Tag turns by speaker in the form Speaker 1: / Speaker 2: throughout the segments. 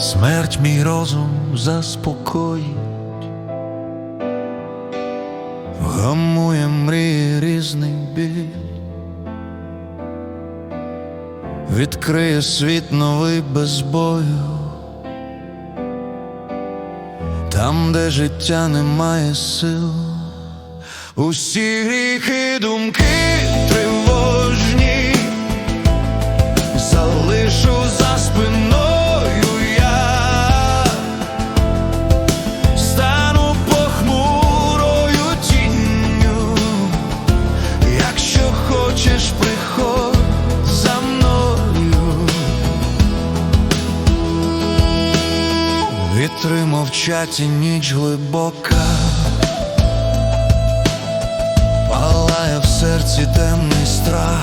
Speaker 1: Смерть мій розум заспокоїть, Вгамує мрії різний біль, відкриє світ новий без бою, там, де життя не має сил, усі гріхи, думки Вітри мовчать і ніч глибока, палає в серці темний страх.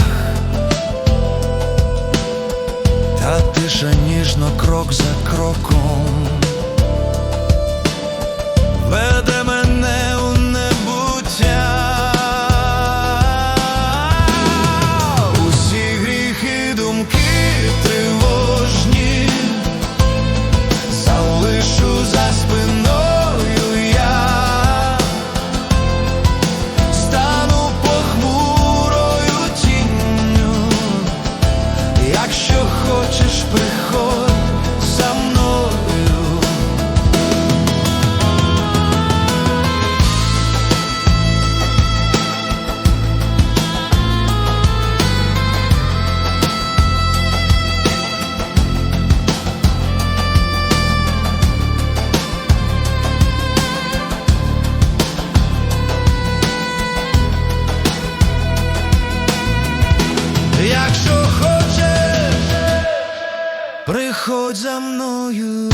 Speaker 1: Та тиша ніжно крок за кроком Приходь за мною.